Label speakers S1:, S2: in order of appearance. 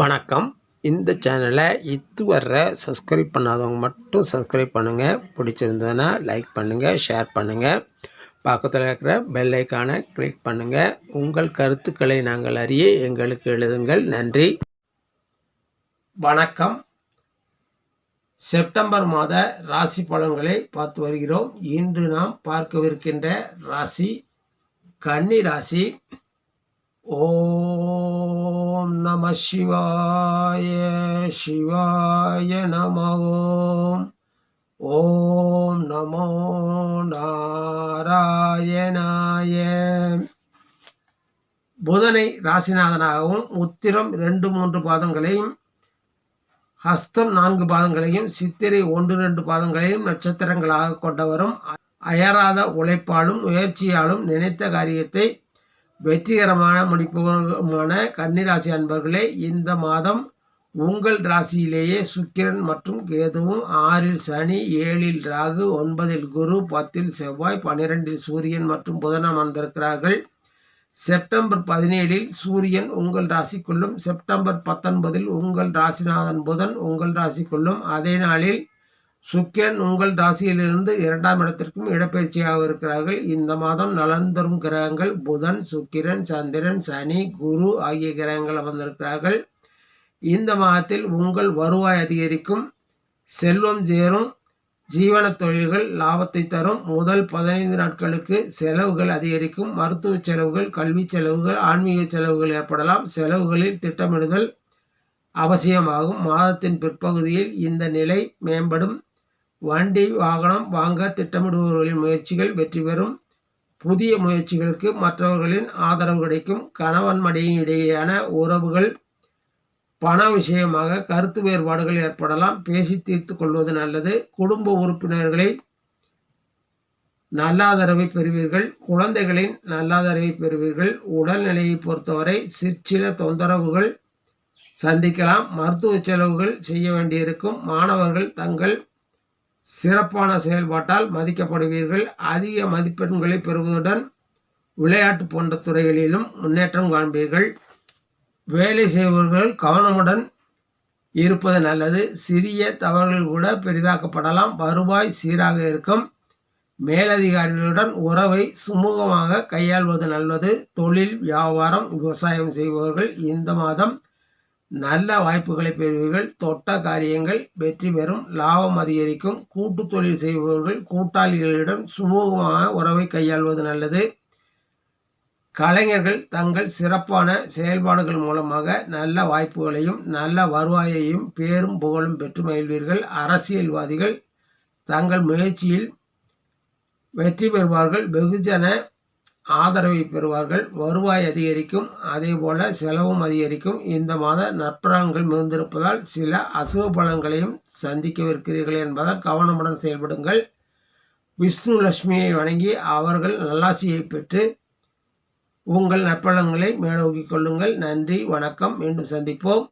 S1: வணக்கம். இந்த சேனலை இதுவரை சப்ஸ்கிரைப் பண்ணாதவங்க மட்டும் சப்ஸ்கிரைப் பண்ணுங்கள் பிடிச்சிருந்ததுன்னா லைக் பண்ணுங்கள் ஷேர் பண்ணுங்கள் பக்கத்தில் இருக்கிற பெல் ஐக்கானை கிளிக் பண்ணுங்கள் உங்கள் கருத்துக்களை நாங்கள் அறிய எங்களுக்கு எழுதுங்கள். நன்றி. வணக்கம். செப்டம்பர் மாத ராசி பலன்களை பார்த்து வருகிறோம். இன்று நாம் பார்க்கவிருக்கின்ற ராசி கன்னி ராசி. ஓ நம சிவாய சிவாய நம ஓம் ஓம் நமோ நாராயணாய புதனை ராசிநாதனாகவும் உத்திரம் ரெண்டு மூன்று பாதங்களையும் ஹஸ்தம் நான்கு பாதங்களையும் சித்திரை ஒன்று ரெண்டு பாதங்களையும் நட்சத்திரங்களாக கொண்டவரும் அயராத உழைப்பாலும் முயற்சியாலும் நினைத்த காரியத்தை வெற்றிகரமான முடிப்புமான கன்னிராசி அன்பர்களே இந்த மாதம் உங்கள் ராசியிலேயே சுக்கிரன் மற்றும் கேதுவும் ஆறில் சனி ஏழில் ராகு ஒன்பதில் குரு பத்தில் செவ்வாய் பன்னிரெண்டில் சூரியன் மற்றும் புதனம் வந்திருக்கிறார்கள். செப்டம்பர் பதினேழில் சூரியன் உங்கள் ராசிக்குள்ளும் செப்டம்பர் பத்தொன்பதில் உங்கள் ராசிநாதன் புதன் உங்கள் ராசிக்குள்ளும். அதே நாளில் சுக்கிரன் உங்கள் ராசியிலிருந்து இரண்டாம் இடத்திற்கும் இடப்பெயர்ச்சியாக இருக்கிறார்கள் இந்த மாதம் நலன் தரும் கிரகங்கள் புதன் சுக்கிரன் சந்திரன் சனி குரு ஆகிய கிரகங்கள் வந்திருக்கிறார்கள் இந்த மாதத்தில் உங்கள் வருவாய் அதிகரிக்கும். செல்வம் சேரும். ஜீவன தொழில்கள் லாபத்தை தரும். முதல் பதினைந்து நாட்களுக்கு செலவுகள் அதிகரிக்கும். மருத்துவ செலவுகள் கல்வி செலவுகள் ஆன்மீக செலவுகள் ஏற்படலாம். செலவுகளில் திட்டமிடுதல் அவசியமாகும். மாதத்தின் பிற்பகுதியில் இந்த நிலை மேம்படும். வண்டி வாகனம் வாங்க திட்டமிடுபவர்களின் முயற்சிகள் வெற்றி பெறும். புதிய முயற்சிகளுக்கு மற்றவர்களின் ஆதரவு கிடைக்கும். கணவன் மடியின் இடையேயான உறவுகள் பண விஷயமாக கருத்து வேறுபாடுகள் ஏற்படலாம். பேசி தீர்த்து கொள்வது நல்லது. குடும்ப உறுப்பினர்களை நல்லாதரவை பெறுவீர்கள். குழந்தைகளின் நல்லாதரவை பெறுவீர்கள். உடல்நிலையை பொறுத்தவரை சிற்சில தொந்தரவுகள் சந்திக்கலாம். மருத்துவ செலவுகள் செய்ய வேண்டியிருக்கும். மாணவர்கள் தங்கள் சிறப்பான செயல்பாட்டால் மதிக்கப்படுவீர்கள். அதிக மதிப்பெண்களை பெறுவதுடன் விளையாட்டு போன்ற துறைகளிலும் முன்னேற்றம் காண்பீர்கள். வேலை செய்பவர்கள் கவனமுடன் இருப்பது நல்லது. சிறிய தவறுகள் கூட பெரிதாக்கப்படலாம். வருவாய் சீராக இருக்கும். மேலதிகாரிகளுடன் உறவை சுமூகமாக கையாள்வது நல்லது. தொழில் வியாபாரம் விவசாயம் செய்பவர்கள் இந்த மாதம் நல்ல வாய்ப்புகளை பெறுவீர்கள். தொட்ட காரியங்கள் வெற்றி பெறும். லாபம் அதிகரிக்கும். கூட்டு தொழில் செய்பவர்கள் கூட்டாளிகளிடம் சுமூகமாக உறவை கையாள்வது நல்லது. கலைஞர்கள் தங்கள் சிறப்பான செயல்பாடுகள் மூலமாக நல்ல வாய்ப்புகளையும் நல்ல வருவாயையும் பேரும் புகழும் பெற்று மகிழ்வீர்கள். அரசியல்வாதிகள் தங்கள் முயற்சியில் வெற்றி பெறுவார்கள். வெகுஜன ஆதரவை பெறுவார்கள். வருவாய் அதிகரிக்கும். அதேபோல செலவும் அதிகரிக்கும். இந்த மாத நற்பலன்கள் மிகுந்திருப்பதால் சில அசுவ பலன்களையும் சந்திக்கவிருக்கிறீர்கள் என்பதால் கவனமுடன் செயல்படுங்கள். விஷ்ணு லட்சுமியை வணங்கி அவர்கள் நல்லாசியை பெற்று உங்கள் நற்பலன்களை மேலோக்கிக் கொள்ளுங்கள். நன்றி வணக்கம். மீண்டும் சந்திப்போம்.